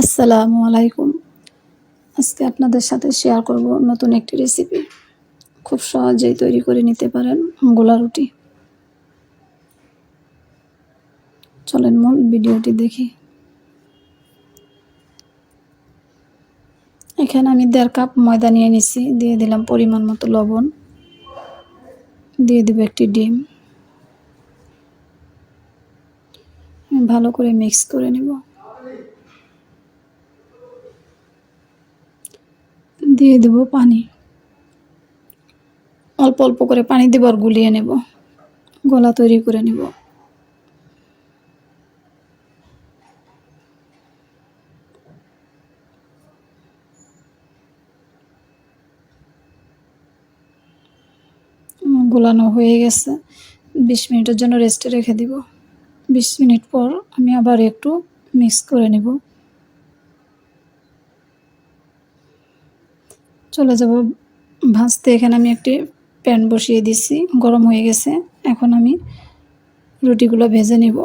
আসসালামু আলাইকুম। আজকে আপনাদের সাথে শেয়ার করব নতুন একটি রেসিপি খুব সহজেই তৈরি করে নিতে পারেন গোলা রুটি। চলেন মূল ভিডিওটি দেখি। এখানে আমি দেড় কাপ ময়দা নিয়ে নিছি, দিয়ে দিলাম পরিমাণ মতো লবণ। দিয়ে দেবো একটি ডিম। ভালো করে মিক্স করে নেব। দিয়ে দেব পানি। অল্প অল্প করে পানি দেব আর গুলিয়ে নেব। গলা তৈরি করে নেব। গোলানো হয়ে গেছে। বিশ মিনিটের জন্য রেস্টে রেখে দিব। বিশ মিনিট পর আমি আবার একটু মিক্স করে নেব। চলে যাব। ভাজতে এখানে আমি একটি প্যান বসিয়ে দিছি, গরম হয়ে গেছে। এখন আমি রুটিগুলো ভেজে নেব।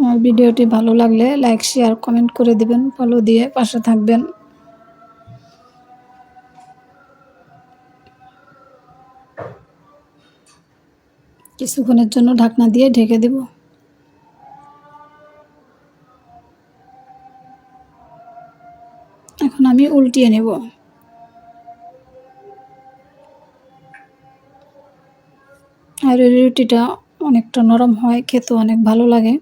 আমার ভিডিওটি ভালো লাগলে লাইক, শেয়ার, কমেন্ট করে দিবেন। ফলো দিয়ে পাশে থাকবেন। কিছুক্ষণের জন্য ঢাকনা দিয়ে ঢেকে দেব। এখন আমি উল্টিয়ে নেব। আর রুটিটা অনেকটা নরম হয় খেতে অনেক ভালো লাগে।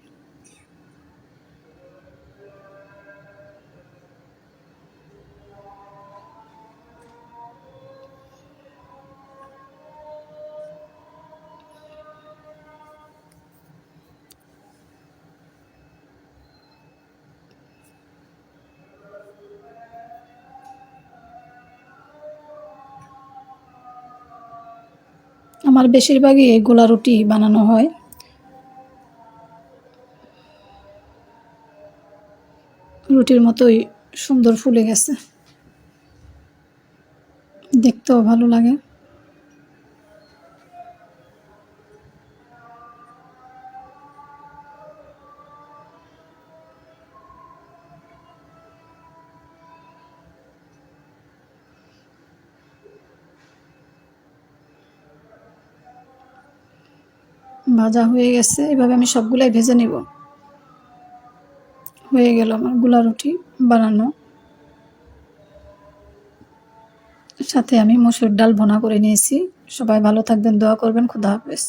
আমার বেশিরভাগই গোলা রুটি বানানো হয়। রুটির মতোই সুন্দর ফুলে গেছে। দেখতেও ভালো লাগে। ভাজা হয়ে গেছে, এভাবে আমি সবগুলাই ভেজে নেব। হয়ে গেল আমারগুলা রুটি বানানো। সাথে আমি মসুর ডাল ভোনা করে নিয়েছি। সবাই ভালো থাকবেন, দোয়া করবেন, খুদা হাফেজ।